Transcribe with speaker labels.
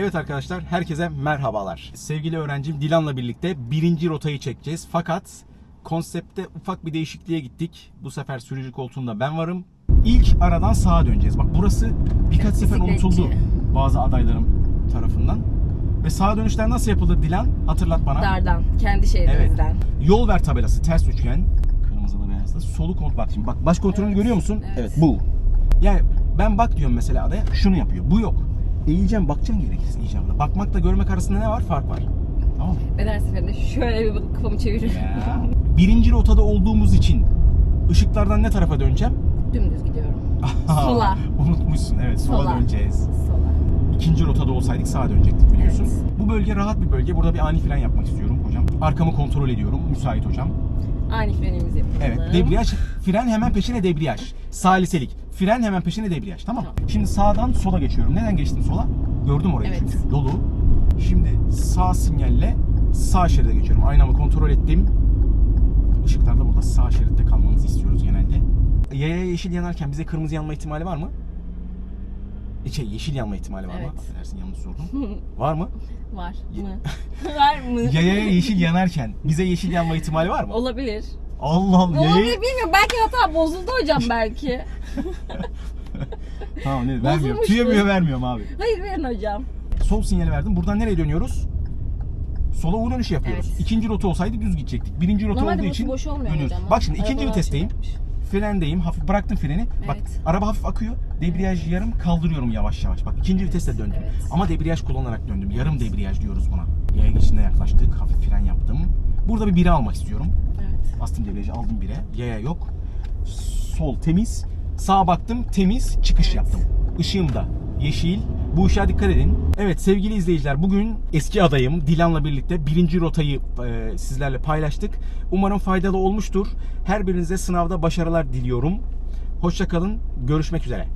Speaker 1: Evet arkadaşlar, herkese merhabalar. Sevgili öğrencim Dilan'la birlikte birinci rotayı çekeceğiz. Fakat konsepte ufak bir değişikliğe gittik. Bu sefer sürücü koltuğunda ben varım. İlk aradan sağa döneceğiz. Bak burası birkaç sefer unutuldu bazı adaylarım tarafından. Ve sağa dönüşler nasıl yapılır Dilan? Hatırlat bana.
Speaker 2: Dardan, kendi şehrimizden.
Speaker 1: Yol ver tabelası ters üçgen. Kırmızılı beyazlı. Solu kontrol. Bak şimdi bak baş kontrolünü görüyor musun?
Speaker 2: Evet.
Speaker 1: Bu. Yani ben bak diyorum mesela adaya şunu yapıyor. Bu yok. Eğileceğim bakacaksın gerekirse icabına. Bakmakla görmek arasında ne var? Fark var. Tamam mı?
Speaker 2: Ben her seferinde şöyle bir bakıp kafamı çeviriyorum.
Speaker 1: Ya. Birinci rotada olduğumuz için ışıklardan ne tarafa döneceğim?
Speaker 2: Dümdüz gidiyorum. Sola.
Speaker 1: Unutmuşsun evet sola,
Speaker 2: Sola.
Speaker 1: döneceğiz.
Speaker 2: Sola.
Speaker 1: İkinci rotada olsaydık sağa dönecektik biliyorsun.
Speaker 2: Evet.
Speaker 1: Bu bölge rahat bir bölge. Burada bir ani fren yapmak istiyorum hocam. Arkamı kontrol ediyorum. Müsait hocam.
Speaker 2: Ani frenimizi yapalım.
Speaker 1: Evet. Debriyaj, fren hemen peşine debriyaj. Saliselik. Fren hemen peşine debriyaj. Tamam. mı? Şimdi sağdan sola geçiyorum. Neden geçtim sola? Gördüm orayı
Speaker 2: Evet.
Speaker 1: çünkü. Dolu. Şimdi sağ sinyalle sağ şeride geçiyorum. Aynamı kontrol ettim. Işıklarda burada sağ şeritte kalmanızı istiyoruz genelde. Yaya yeşil yanarken bize kırmızı yanma ihtimali var mı? E, Şey, yeşil yanma ihtimali var mı?
Speaker 2: Evet.
Speaker 1: Affedersin yanlış sordum. var mı?
Speaker 2: Var mı? var mı?
Speaker 1: Yayaya yeşil yanarken bize yeşil yanma ihtimali var mı?
Speaker 2: Olabilir.
Speaker 1: Allah Allah.
Speaker 2: Olabilir bilmiyorum. Belki hata bozuldu hocam belki.
Speaker 1: Tamam ne vermiyorum.
Speaker 2: Bozulmuştur.
Speaker 1: Tüyemiyor vermiyorum abi.
Speaker 2: Hayır verin hocam.
Speaker 1: Sol sinyali verdim. Buradan nereye dönüyoruz? Sola U dönüşü yapıyoruz.
Speaker 2: Evet.
Speaker 1: İkinci rota olsaydı düz gidecektik. Birinci rota
Speaker 2: Normalde
Speaker 1: olduğu
Speaker 2: burası
Speaker 1: için
Speaker 2: boş olmuyor
Speaker 1: dönüyoruz.
Speaker 2: hocam.
Speaker 1: Bak şimdi ikinci
Speaker 2: Arabalar
Speaker 1: vitesteyim. Frendeyim. Hafif bıraktım freni. Bak
Speaker 2: Evet.
Speaker 1: araba hafif akıyor. Debriyaj yarım kaldırıyorum yavaş yavaş. Bak ikinci viteste döndüm.
Speaker 2: evet.
Speaker 1: Ama debriyaj kullanarak döndüm. Yarım debriyaj diyoruz buna. Yaya geçidine yaklaştık. Hafif fren yaptım. Burada bir bire almak istiyorum.
Speaker 2: Evet.
Speaker 1: Bastım debriyajı aldım bire. Yaya yok. Sol temiz. Sağa baktım temiz. Çıkış
Speaker 2: Evet.
Speaker 1: yaptım. Işığım da yeşil. Bu ışığa dikkat edin. Evet sevgili izleyiciler bugün eski adayım Dilan'la birlikte birinci rotayı e, sizlerle paylaştık. Umarım faydalı olmuştur. Her birinize sınavda başarılar diliyorum. Hoşçakalın. Görüşmek üzere.